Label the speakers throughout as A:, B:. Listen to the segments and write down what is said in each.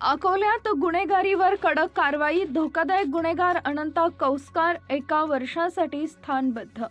A: अकोल्यात गुन्हेगारीवर कडक कारवाई धोकादायक गुन्हेगार अनंता कौसकार एका वर्षासाठी स्थानबद्ध.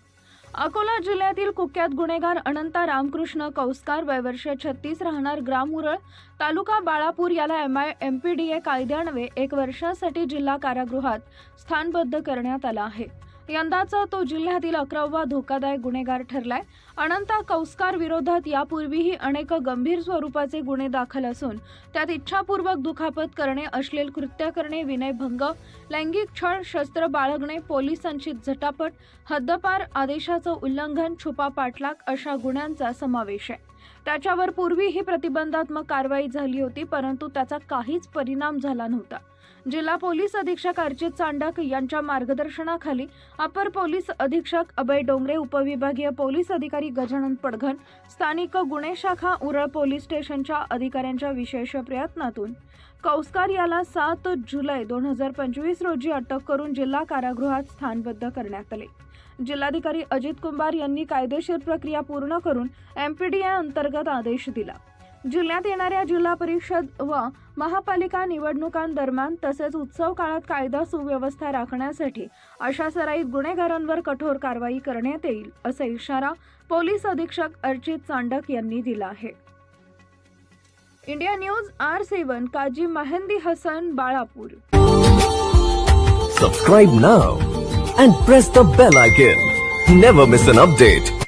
A: अकोला जिल्ह्यातील कुख्यात गुन्हेगार अनंता रामकृष्ण कौसकार वयवर्ष छत्तीस राहणार ग्रामुरळ तालुका बाळापूर याला M I M P D A कायद्यान्वये एक वर्षासाठी जिल्हा कारागृहात स्थानबद्ध करण्यात आला आहे. यंदाचा तो जिल्ह्यातील अकरावा धोकादायक गुन्हेगार ठरलाय. अनंता कौस्कार विरोधात यापूर्वीही अनेक गंभीर स्वरूपाचे गुन्हे दाखल असून त्यात इच्छापूर्वक दुखापत करणे अश्लील कृत्य करणे विनयभंग लैंगिक छळ शस्त्र बाळगणे पोलिसांची झटापट हद्दपार आदेशाचं उल्लंघन छुपा पाठलाग अशा गुन्ह्यांचा समावेश आहे. त्याच्यावर पूर्वी ही प्रतिबंधात्मक कारवाई झाली होती परंतु त्याचा काहीच परिणाम झाला नव्हता. जिल्हा पोलीस अधीक्षक अर्चित चांडक यांच्या मार्गदर्शनाखाली अपर पोलीस अधीक्षक अभय डोंगरे उपविभागीय पोलीस अधिकारी गजानन पडघन स्थानिक गुन्हे शाखा उरळ पोलीस स्टेशनच्या अधिकाऱ्यांच्या विशेष प्रयत्नातून कौस्कार याला सात जुलै दोन हजार पंचवीस रोजी अटक करून जिल्हा कारागृहात स्थानबद्ध करण्यात आले. जिल्हाधिकारी अजित कुंभार यांनी कायदेशीर प्रक्रिया पूर्ण करून एमपीडीए अंतर्गत आदेश दिला. जिल्ह्यात येणाऱ्या जिल्हा परिषद व महापालिका निवडणुकांदरम्यान तसेच उत्सव काळात कायदा सुव्यवस्था राखण्यासाठी अशा सराईत गुन्हेगारांवर कठोर कारवाई करण्यात येईल असा इशारा पोलीस अधीक्षक अर्चित चांडक यांनी दिला आहे. India news R seven Kazi Mehndi Hasan Balapur.
B: Subscribe now and press the bell icon never miss an update